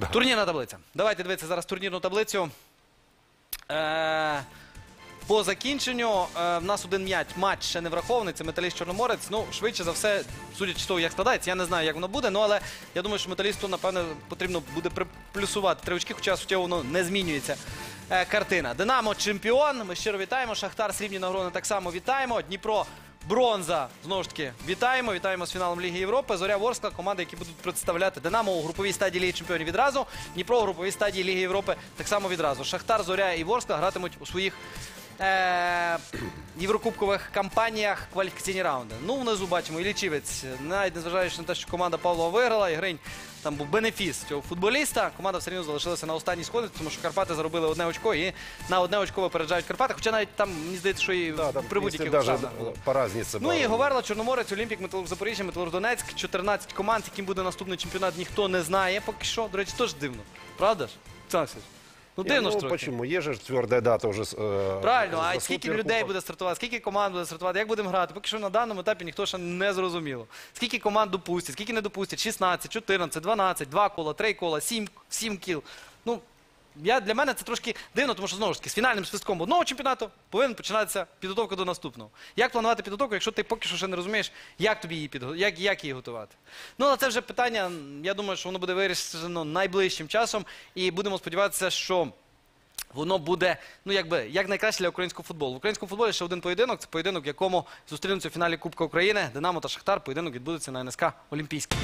Турнірна таблиця. Давайте дивитися зараз турнірну таблицю. Е, по закінченню е, в нас один м'яч матч ще не врахований. Це металіст Чорноморець. Ну, швидше за все, судячи з того, як складається, я не знаю, як воно буде. Ну але я думаю, що металісту, напевно, потрібно буде приплюсувати три очки, хоча суттєво воно не змінюється. Е, картина. Динамо чемпіон. Ми щиро вітаємо. Шахтар срібні нагороди так само вітаємо. Дніпро. Бронза, знову ж таки, вітаємо. Вітаємо з фіналом Ліги Європи. Зоря Ворскла, команди, які будуть представляти Динамо у груповій стадії Ліги Чемпіонів відразу. Дніпро у груповій стадії Ліги Європи так само відразу. Шахтар, Зоря і Ворскла гратимуть у своїх е- єврокубкових кампаніях кваліфікаційні раунди. Ну, внизу бачимо і лічівець. Навіть незважаючи на те, що команда Павлова виграла, і Гринь там був бенефіс цього футболіста. Команда все рівно залишилася на останній сході, тому що Карпати заробили одне очко і на одне очко випереджають Карпати. Хоча навіть там, мені здається, що і Да, там, при будь-яких даже обставинах було. по разнице. Ну і было. Говерла, Чорноморець, Олімпік, Металург Запоріжжя, Металург Донецьк, 14 команд, яким буде наступний чемпіонат, ніхто не знає поки що. До речі, теж дивно. Правда ж? Олександр Васильович? Ну дивно ж ну, трохи. почему? Є же твердая дата уже. э, Правильно, а скільки Суперкубок. людей буде стартувати, скільки команд буде стартувати, як будемо грати? Поки що на даному етапі ніхто ще не зрозуміло. Скільки команд допустять, скільки не допустять? 16, 14, 12, 2 кола, 3 кола, 7, 7 кіл. Ну, я, для мене це трошки дивно, тому що знову ж таки з фінальним свистком одного чемпіонату повинен починатися підготовка до наступного. Як планувати підготовку, якщо ти поки що ще не розумієш, як тобі її підго... як, як її готувати? Ну, але це вже питання. Я думаю, що воно буде вирішено найближчим часом, і будемо сподіватися, що. Воно буде ну якби як найкраще для українського футболу. В українському футболі ще один поєдинок. Це поєдинок, в якому зустрінуться в фіналі Кубка України Динамо та Шахтар. Поєдинок відбудеться на НСК Олімпійський.